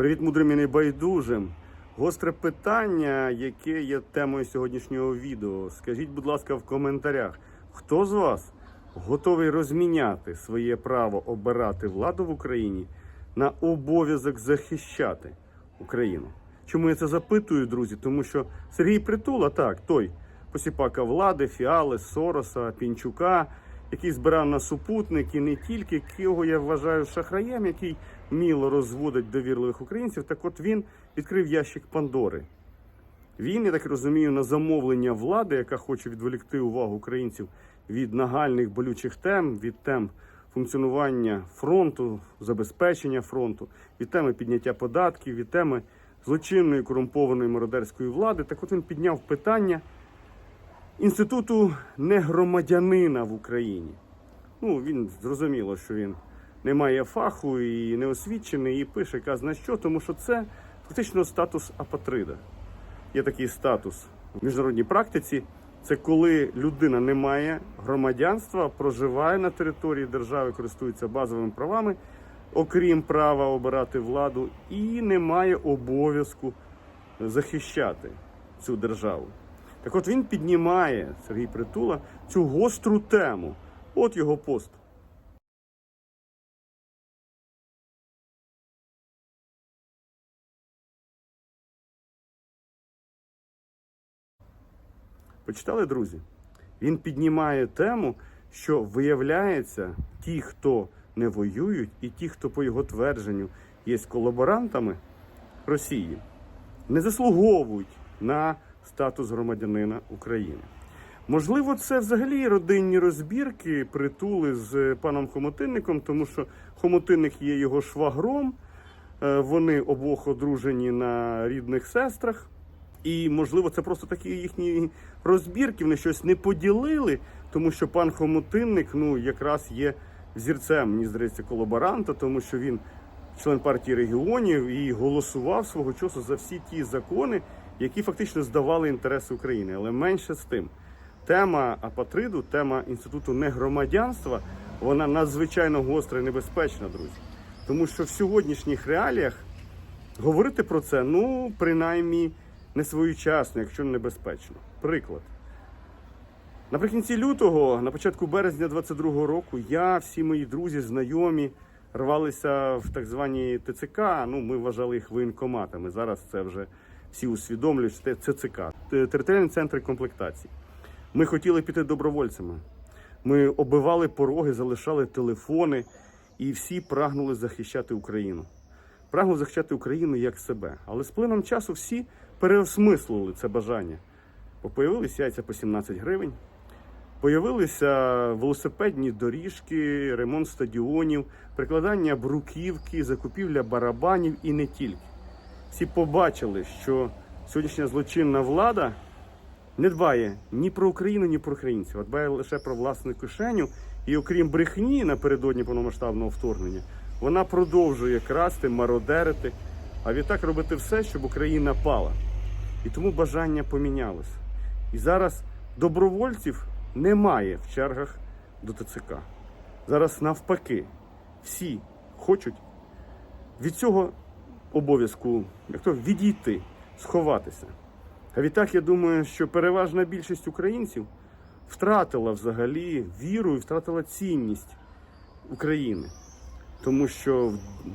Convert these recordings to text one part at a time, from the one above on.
Привіт, мудрим і небайдужим. Гостре питання, яке є темою сьогоднішнього відео. Скажіть, будь ласка, в коментарях, хто з вас готовий розміняти своє право обирати владу в Україні на обов'язок захищати Україну? Чому я це запитую, друзі? Тому що Сергій Притула, так, той посіпака влади, фіали, Сороса, Пінчука, який збирав на супутники, не тільки якого я вважаю шахраєм, який вміло розводить довірливих українців. Так от він відкрив ящик Пандори. Він, я так розумію, на замовлення влади, яка хоче відволікти увагу українців від нагальних болючих тем, від тем функціонування фронту, забезпечення фронту, від теми підняття податків, від теми злочинної корумпованої мародерської влади. Так от він підняв питання інституту негромадянина в Україні. Ну, він зрозуміло, що він не має фаху і не освічений, і пише казна що, тому що це фактично статус апатрида. Є такий статус в міжнародній практиці. Це коли людина не має громадянства, проживає на території держави, користується базовими правами, окрім права обирати владу, і не має обов'язку захищати цю державу. Так от він піднімає Сергій Притула цю гостру тему. От його пост. Почитали, друзі? Він піднімає тему, що виявляється, ті, хто не воюють, і ті, хто по його твердженню є колаборантами Росії, не заслуговують на статус громадянина України. Можливо, це взагалі родинні розбірки притули з паном Хомотинником, тому що Хомотинник є його швагром. Е, Вони обох одружені на рідних сестрах. І, можливо, це просто такі їхні розбірки, вони щось не поділили, тому що пан Хомотинник ну, якраз є зірцем, мені здається, колаборанта, тому що він член партії регіонів і голосував свого часу за всі ті закони, які фактично здавали інтереси України. Але менше з тим, тема апатриду, тема інституту негромадянства, вона надзвичайно гостра і небезпечна, друзі. Тому що в сьогоднішніх реаліях говорити про це, ну, принаймні, не своєчасно, якщо не небезпечно. Приклад. Наприкінці лютого, на початку березня 22-го року, я, всі мої друзі, знайомі рвалися в так звані ТЦК. Ну, ми вважали їх воєнкоматами. Зараз це вже всі усвідомлюють, що це ЦЦК, територіальні центри комплектації. Ми хотіли піти добровольцями. Ми оббивали пороги, залишали телефони, і всі прагнули захищати Україну. Прагнули захищати Україну як себе. Але з плином часу всі переосмислили це бажання. Бо появилися яйця по 17 гривень, появилися велосипедні доріжки, ремонт стадіонів, прикладання бруківки, закупівля барабанів і не тільки. Всі побачили, що сьогоднішня злочинна влада не дбає ні про Україну, ні про українців, а дбає лише про власну кишеню. І окрім брехні напередодні повномасштабного вторгнення, вона продовжує красти, мародерити, а відтак робити все, щоб Україна пала. І тому бажання помінялося. І зараз добровольців немає в чергах до ТЦК. Зараз навпаки, всі хочуть від цього обов'язку як то відійти, сховатися. А відтак я думаю, що переважна більшість українців втратила взагалі віру і втратила цінність України. Тому що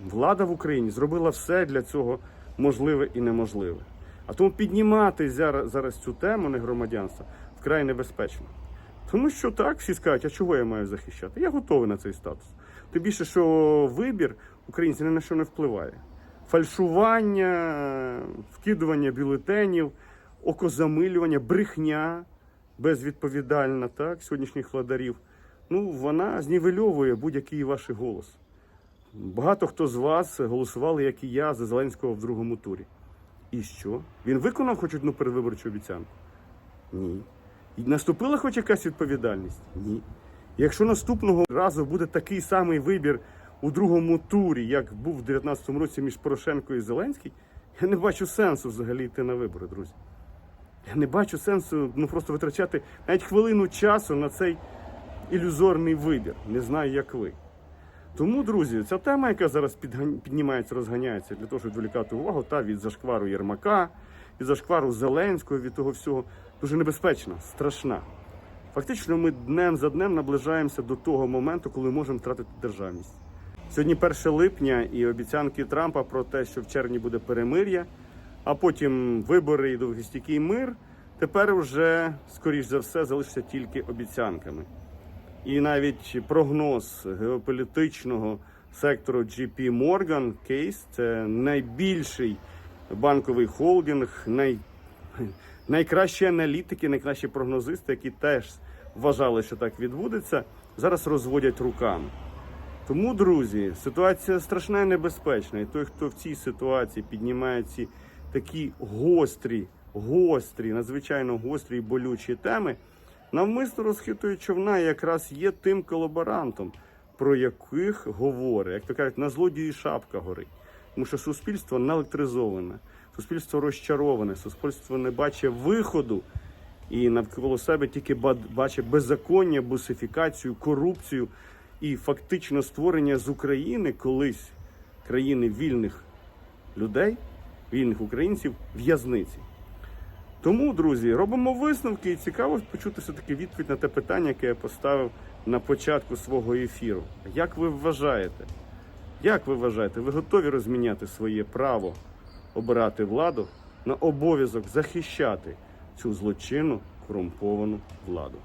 влада в Україні зробила все для цього можливе і неможливе. А тому піднімати зараз, зараз цю тему негромадянства вкрай небезпечно. Тому що так, всі скажуть, а чого я маю захищати? Я готовий на цей статус. Тим більше, що вибір українців ні на що не впливає. Фальшування, вкидування бюлетенів, окозамилювання, брехня безвідповідальна, так, сьогоднішніх владарів. Ну, вона знівельовує будь-який ваш голос. Багато хто з вас голосували, як і я, за Зеленського в другому турі. І що? Він виконав хоч одну передвиборчу обіцянку? Ні. І наступила хоч якась відповідальність? Ні. Якщо наступного разу буде такий самий вибір у другому турі, як був в 2019 році між Порошенко і Зеленський, я не бачу сенсу взагалі йти на вибори, друзі. Я не бачу сенсу ну, просто витрачати навіть хвилину часу на цей ілюзорний вибір. Не знаю, як ви. Тому, друзі, ця тема, яка зараз піднімається, розганяється для того, щоб відволікати увагу, та від зашквару Єрмака, від зашквару Зеленського, від того всього, дуже небезпечна, страшна. Фактично, ми днем за днем наближаємося до того моменту, коли можемо втратити державність. Сьогодні 1 липня і обіцянки Трампа про те, що в червні буде перемир'я, а потім вибори і довгостійкий мир. Тепер вже, скоріш за все, залишиться тільки обіцянками. І навіть прогноз геополітичного сектору JP Morgan Case – це найбільший банковий холдинг, най, найкращі аналітики, найкращі прогнозисти, які теж вважали, що так відбудеться, зараз розводять руками. Тому, друзі, ситуація страшна і небезпечна. І той, хто в цій ситуації піднімає ці такі гострі, гострі, надзвичайно гострі і болючі теми, навмисно розхитує човна якраз є тим колаборантом, про яких говорить, як то кажуть, на злодії шапка горить. Тому що суспільство наелектризоване, суспільство розчароване, суспільство не бачить виходу і навколо себе тільки бачить беззаконня, бусифікацію, корупцію і фактично створення з України колись країни вільних людей, вільних українців, в'язниці. Тому, друзі, робимо висновки і цікаво почути все-таки відповідь на те питання, яке я поставив на початку свого ефіру. Як ви вважаєте? Як ви вважаєте, ви готові розміняти своє право обирати владу на обов'язок захищати цю злочинну корумповану владу?